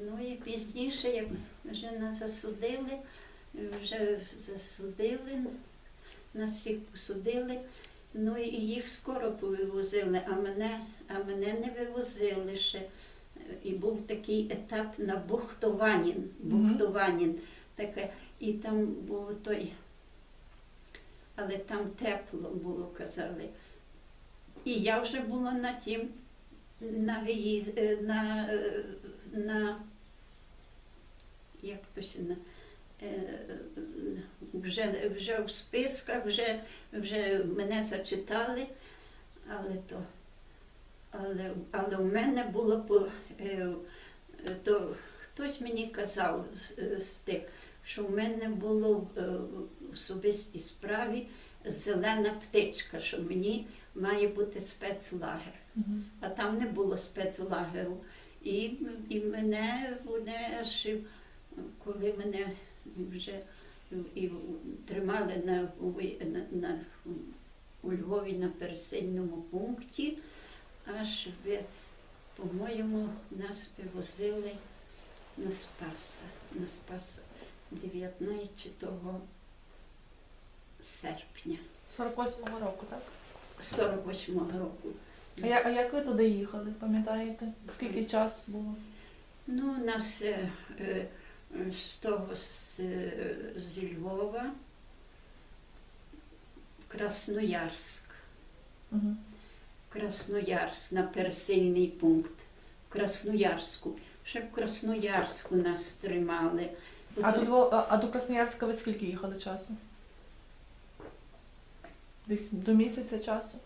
Ну і пізніше, як вже нас засудили, вже засудили, нас всіх посудили. Ну і їх скоро повивозили, а мене, а мене не вивозили ще. І був такий етап на Бухтованін. Мгм. Бухтованін. Таке. І там був той, але там тепло було, казали. І я вже була на тім, на виїзд, е, на, е, на як то ще на, е, вже, вже в списках, вже, вже мене зачитали, але то, але, але у мене було по, е, то хтось мені казав з, тих, що в мене було в е, особистій справі зелена птичка, що мені має бути спецлагер а там не було спецлагеру. І, і мене вони аж коли мене вже і тримали на, на, на, у Львові на пересильному пункті, аж по-моєму, нас вивозили на Спаса, на Спаса 19 серпня 48-го року, так? 48-го року. А, я, а як ви туди їхали, пам'ятаєте? Скільки часу було? Ну, у нас е, е, з того з, е, зі Львова Красноярськ. Угу. Красноярськ на пересильний пункт. В Красноярську. Ще в Красноярську нас тримали. А до, Львова, а, а до Красноярська ви скільки їхали часу? Десь до місяця часу?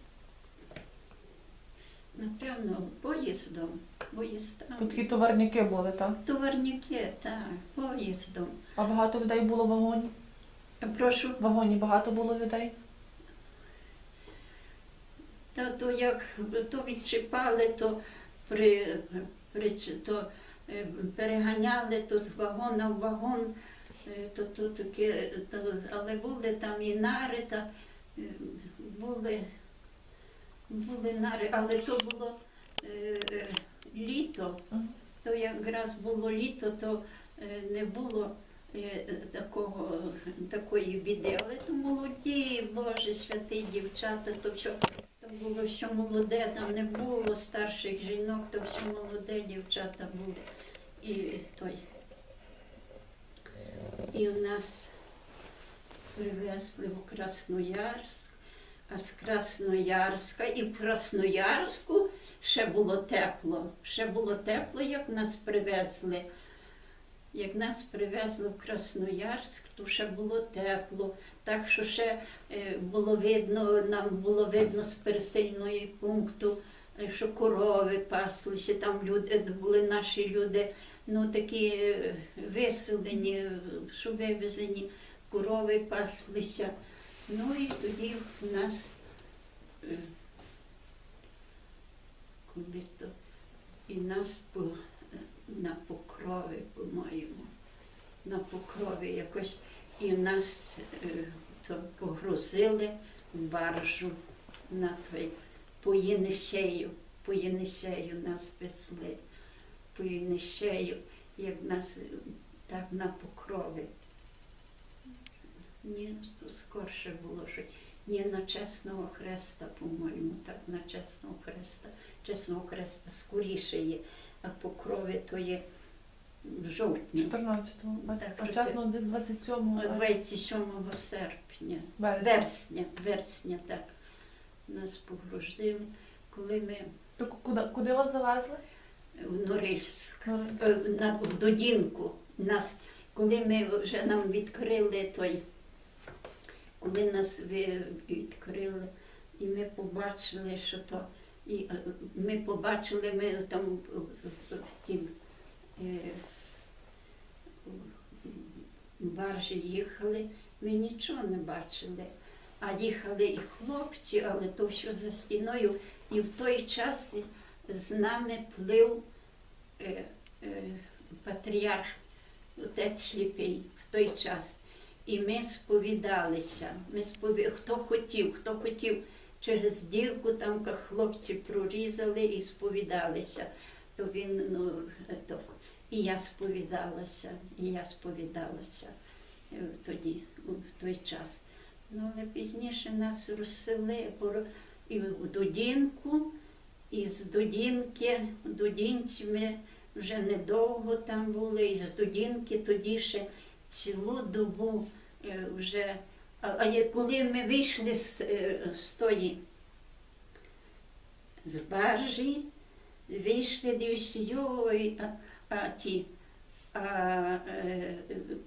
Напевно, поїздом. Поїздом. Тут такі товарняки були, так? Товарняки, так, поїздом. А багато людей було в вагоні? Прошу. В вагоні багато було людей? Та то як то відчіпали, то при, при то е, переганяли то з вагона в вагон, е, то, то таке, то, але були там і нари, та е, були, були нари, але то було е, е, літо. То якраз було літо, то е, не було е, такого, такої біди. Але то молоді, Боже, святі дівчата, то все, то було все молоде, там не було старших жінок, то все молоде дівчата були. І той. І у нас привезли в Красноярськ, а з Красноярська і в Красноярську ще було тепло. Ще було тепло, як нас привезли. Як нас привезли в Красноярськ, то ще було тепло. Так що ще е, було видно, нам було видно з пересильної пункту, е, що корови паслися, там люди були наші люди, ну такі е, виселені, що вивезені, корови паслися. Ну і тоді в нас е, то і нас по, на покрові, по-моєму, на покрові якось, і нас е, то погрузили в баржу на той, по Єнисею, по Єнисею нас везли, по Єнисею, як нас так на покрові. Ні, скорше було, що ні на чесного хреста, по-моєму, так на чесного хреста. Чесного хреста скоріше є, а покрови то є в жовтні, 14-го. А, чесно, десь 27-го. 27 серпня, Березня. вересня, вересня, так. Нас погрузили, коли ми То куди, куди вас завезли? в Норильськ, Ну, е, на, в Додінку, нас, коли ми вже нам відкрили той, коли нас відкрили, і ми побачили, що то, і е, ми побачили, ми там в- в- в тім е, баржі їхали, ми нічого не бачили. А їхали і хлопці, але то що за стіною. І в той час з нами плив е, е, патріарх, отець Сліпий в той час. І ми сповідалися. Ми спові... Хто хотів, хто хотів через дірку, там хлопці прорізали і сповідалися. То він, ну, то, І я сповідалася, і я сповідалася е, тоді, в той час. Ну, але пізніше нас розсели і в Дудінку, і з Дудінки, в ми вже недовго там були, і з Дудінки тоді ще цілу добу е, вже. А, коли ми вийшли з, е, з тої з баржі, вийшли дивись, йой, а, а ті а, е,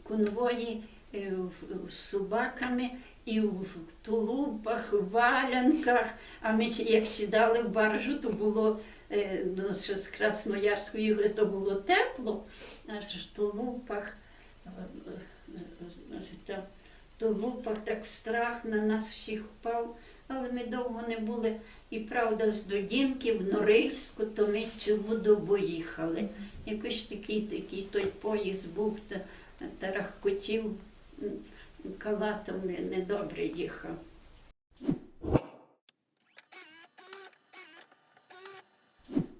конвої е, в- з собаками і в тулупах, в валянках. А ми як сідали в баржу, то було е, ну, з Красноярської то було тепло, а ж в тулупах. Е, е, в тулупах так страх на нас всіх впав, але ми довго не були. І правда, з Дудінки в Норильську, то ми цілу добу їхали. Якийсь такий, такий той поїзд був, та, тарахкотів, калатом недобре їхав.